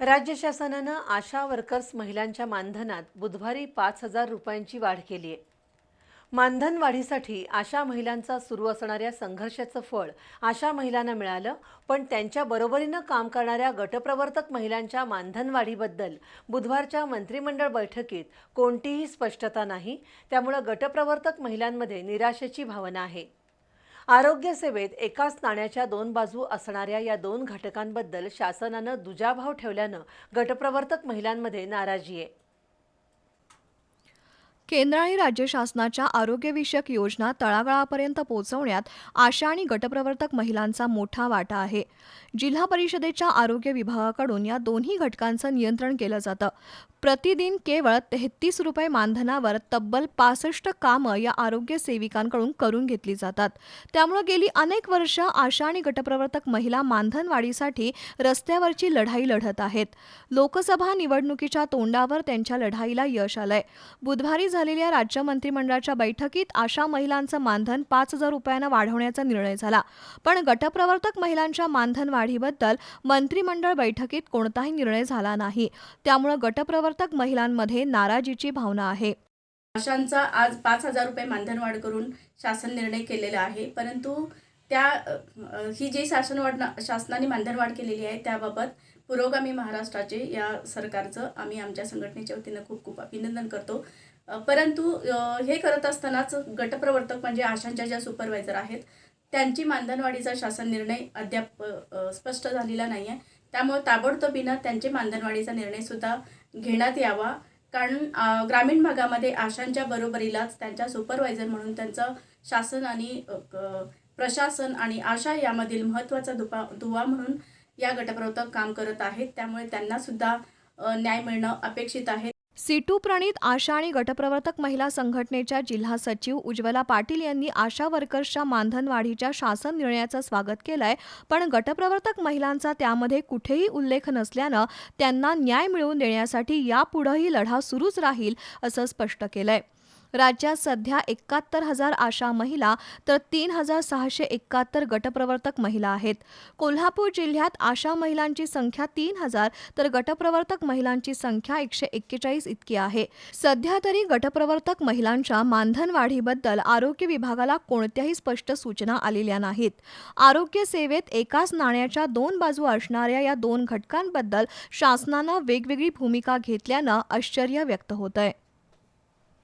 राज्य शासनानं आशा वर्कर्स महिलांच्या मानधनात बुधवारी पाच हजार रुपयांची वाढ केली आहे मानधन वाढीसाठी आशा महिलांचा सुरू असणाऱ्या संघर्षाचं फळ आशा महिलांना मिळालं पण त्यांच्या बरोबरीनं काम करणाऱ्या गटप्रवर्तक महिलांच्या मानधन वाढीबद्दल बुधवारच्या मंत्रिमंडळ बैठकीत कोणतीही स्पष्टता नाही. त्यामुळं गटप्रवर्तक महिलांमध्ये निराशेची भावना आहे. आरोग्य सेवेत एकाच नाण्याच्या दोन बाजू असणाऱ्या या दोन घटकांबद्दल शासनानं दुजाभाव ठेवल्यानं गटप्रवर्तक महिलांमध्ये नाराजी आहे. केंद्र आणि राज्य शासनाच्या आरोग्यविषयक योजना तळागाळापर्यंत पोहोचवण्यात आशा आणि गटप्रवर्तक महिलांचा मोठा वाटा आहे. जिल्हा परिषदेच्या आरोग्य विभागाकडून या दोन्ही घटकांचं नियंत्रण केलं जातं. प्रतिदिन केवळ तेहतीस रुपये मानधनावर तब्बल पासष्ट कामं या आरोग्य सेविकांकडून करून घेतली जातात. त्यामुळे गेली अनेक वर्ष आशा आणि गटप्रवर्तक महिला मानधनवाढीसाठी रस्त्यावरची लढाई लढत आहेत. लोकसभा निवडणुकीच्या तोंडावर त्यांच्या लढाईला यश आलंय. बुधवारी झालेल्या राज्य मंत्रिमंडळाच्या बैठकीत आशा महिलांचं मानधन पाच हजार रुपयांना वाढवण्याचा निर्णय झाला. पण गटप्रवर्तक महिलांच्या मानधन वाढीबद्दल मंत्रिमंडळ बैठकीत कोणताही निर्णय झाला नाही. त्यामुळे गटप्रवर्तक महिलांमध्ये नाराजीची भावना आहे. आशांचा आज पाच हजार रुपये मानधन वाढ करून शासन निर्णय केलेला आहे. परंतु त्या ही जी शासन वाढ शासनाने मानधनवाढ केलेली आहे त्याबाबत पुरोगामी महाराष्ट्राचे या सरकारचं आम्ही आमच्या संघटनेच्या वतीनं खूप खूप अभिनंदन करतो. परंतु हे करत असतानाच गटप्रवर्तक म्हणजे आशांच्या ज्या सुपरवायझर आहेत त्यांची मानधनवाढीचा शासन निर्णय अद्याप स्पष्ट झालेला नाही आहे त्यामुळे ताबडतोबीनं त्यांचे मानधनवाढीचा निर्णयसुद्धा घेण्यात यावा. कारण ग्रामीण भागामध्ये आशांच्या बरोबरीलाच त्यांच्या सुपरवायझर म्हणून त्यांचं शासन आणि प्रशासन आणि आशा यामधील महत्त्वाचा दुपा दुवा म्हणून या गटप्रवर्तक काम करत आहेत. त्यामुळे त्यांनासुद्धा न्याय मिळणं अपेक्षित आहे. सीटू प्रणित आशा आणि गटप्रवर्तक महिला संघटनेच्या जिल्हा सचिव उज्ज्वला पाटील यांनी आशा वर्कर्सच्या मानधनवाढीच्या शासन निर्णयाचं स्वागत केलंय पण गटप्रवर्तक महिलांचा त्यामध्ये कुठेही उल्लेख नसल्यानं त्यांना न्याय मिळवून देण्यासाठी यापुढंही लढा सुरूच राहील असं स्पष्ट केलंय. राज्यात सध्या एकाहत्तर हजार आशा महिला तर तीन हजार सहाशे एकाहत्तर गटप्रवर्तक महिला आहेत. कोल्हापूर जिल्ह्यात आशा महिलांची संख्या तीन हजार तर गटप्रवर्तक महिलांची संख्या एकशे एक्केचाळीस इतकी आहे. सध्या तरी गटप्रवर्तक महिलांच्या मानधनवाढीबद्दल आरोग्य विभागाला कोणत्याही स्पष्ट सूचना आलेल्या नाहीत. आरोग्य सेवेत एकाच नाण्याच्या दोन बाजू असणाऱ्या या दोन घटकांबद्दल शासनानं वेगवेगळी भूमिका घेतल्यानं आश्चर्य व्यक्त होत आहे